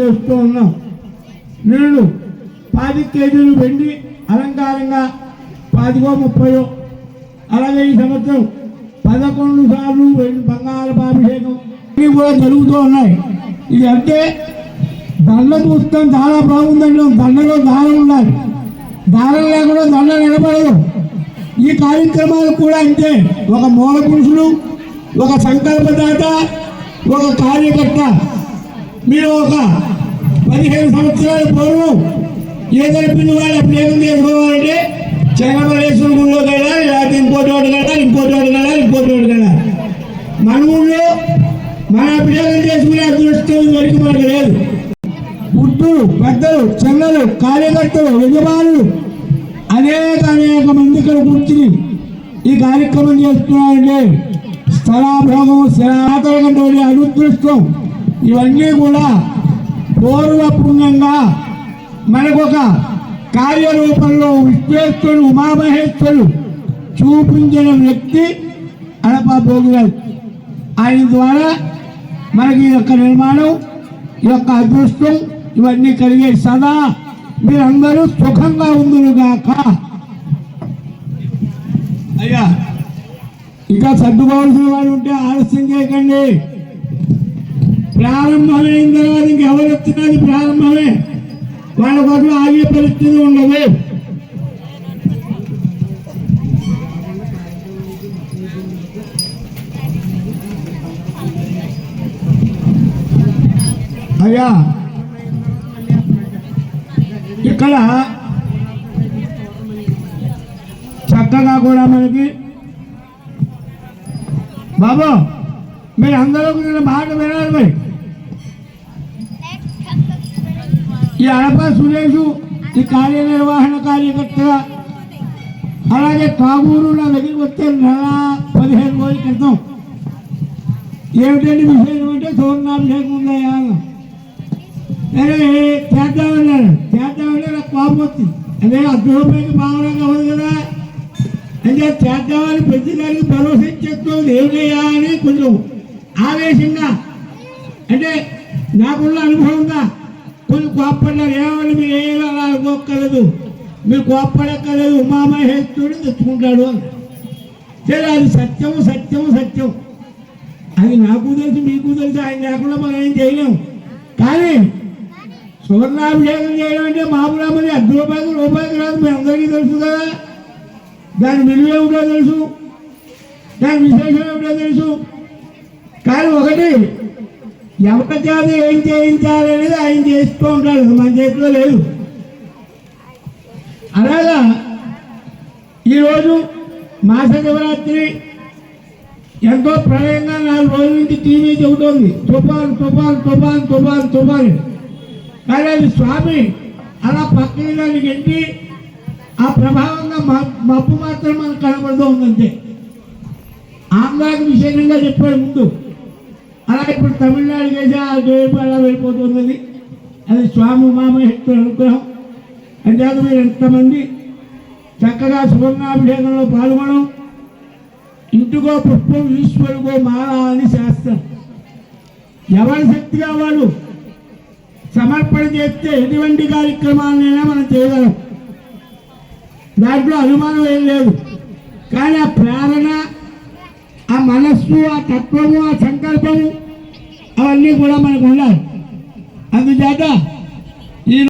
చేస్తూ ఉన్నాం. నేను పాతి కేజీలు వెండి అలంకారంగా పాతికో ముప్పయో అలాగే ఈ సంవత్సరం పదకొండు సార్లు వెండి బంగారపు ఇవి కూడా జరుగుతూ ఉన్నాయి. ఇది అంటే దండ పుస్తకం చాలా బాగుందండి. దండలో దారం ఉండాలి. దారం లేకుండా దండ నిలబడదు. ఈ కార్యక్రమాలు కూడా అంతే ఒక మూల పురుషుడు ఒక సంకల్పదాత ఒక కార్యకర్త మీరు ఒక పదిహేను సంవత్సరాల పూర్వం ఏ జరిపింది వాళ్ళు అభిషేకం చేసుకోవాలంటే చెన్నమలేశ్వరం గుళ్ళో కదా లేకపోతే ఇంకోటి ఒకటి కదా ఇంకోటి ఒకటి కదా ఇంకోటి ఒకటి కదా మన ఊళ్ళో మన అభిషేకం చేసుకునే అదృష్టం వరకు మనకు లేదు. గుడ్డులు పెద్దలు చిన్నలు కార్యకర్తలు యజమానులు అనేక అనేక మంది ఇక్కడ కూర్చుని ఈ కార్యక్రమం చేస్తున్నారంటే స్థలాభోగం స్థలాతరకంటే అదృష్టం ఇవన్నీ కూడా పూర్వపుణ్యంగా మనకొక కార్యరూపంలో విశ్వేశ్వరుడు ఉమామహేశ్వరుడు చూపించిన వ్యక్తి అడప భోగిరాజు. ఆయన ద్వారా మనకి ఈ యొక్క నిర్మాణం ఈ యొక్క అదృష్టం ఇవన్నీ కలిగే సదా మీరందరూ సుఖంగా ఉందిగాక అయ్యా ఇంకా సర్దుకోవాల్సిన వాళ్ళు ఉంటే ఆలస్యం చేయకండి. ప్రారంభమైన తర్వాత ఇంకెవరు వచ్చినా అది ప్రారంభమే. వాళ్ళ కోసం ఆగే పరిస్థితి ఉండదు. అయ్యా ఇక్కడ చక్కగా కూడా మనకి బాబు మీరు అందరూ మాట వినాలి మరి. ఈ అడప సురేషు ఈ కార్యనిర్వహణ కార్యకర్తగా అలాగే కాగూరు నా దగ్గరికి వచ్చే నెల పదిహేను రోజుల క్రితం. ఏమిటండి విషయం అంటే సువర్ణాభిషేకం ఉందా సరే చేద్దామన్నారు. చేద్దామంటే నాకు కోపం వచ్చింది. అదే అద్భుతమైన భావన ఉంది కదా. అంటే చేద్దామని ప్రతిదానికి భరోసా ఇచ్చేస్తుంది ఏమిటయ్యా అని కొంచెం ఆవేశంగా. అంటే నాకున్న అనుభవం మీరు కొంచెం కోప్పడ్డారు ఏమని మీరు ఏమి అలా అనుకోక్కర్లేదు మీరు కోప్పడక్కర్లేదు. ఉమామహేశ్వరుడు తెచ్చుకుంటాడు అని. సరే అది సత్యం సత్యం సత్యం. అది నాకు తెలుసు మీకు తెలుసు. ఆయన లేకుండా మనం ఏం చేయలేము కానీ సువర్ణాభిషేకం చేయడం అంటే మామూలు అర్ధ రూపాయలు రూపాయలు రాదు. మీ అందరికీ తెలుసు కదా. దాని విలువ ఏమిటో తెలుసు. దాని విశేషం ఏమిటో తెలుసు. కానీ ఒకటి ఎవరి చేత ఏం చేయించాలి అనేది ఆయన చేస్తూ ఉంటాడు మన చేతిలో లేదు. అలాగా ఈరోజు మాస శివరాత్రి ఎంతో ప్రళయంగా నాలుగు రోజుల నుంచి టీవీ చెబుతోంది. తుఫాన్ తుఫాన్ తుఫాన్ తుఫాన్ తుఫాన్ కానీ అది స్వామి అలా పక్కన దానికి ఎంటి ఆ ప్రభావంగా మ- మబ్బు మాత్రం మనకు కనబడుతూ ఉందంతే ఆంధ్రాకి విశేషంగా చెప్పాడు ముందు అలా ఇప్పుడు తమిళనాడు చేసి ఆ వైపు అలా వెళ్ళిపోతున్నది. అది స్వామి ఉమామహేశ్వర అనుగ్రహం. అంతేత మీరు ఎంతమంది చక్కగా సువర్ణాభిషేకంలో పాల్గొనడం. ఇంటికో పుష్పం ఈశ్వరుకో మాల అని శాస్త్రం. ఎవరి శక్తిగా వాళ్ళు సమర్పణ చేస్తే ఎటువంటి కార్యక్రమాలనైనా మనం చేయగలం. దాంట్లో అనుమానం ఏం లేదు. కానీ ఆ ప్రేరణ మనస్సు ఆ తత్వము ఆ సంకల్పము అవన్నీ కూడా మనకు ఉండాలి. అందుచేత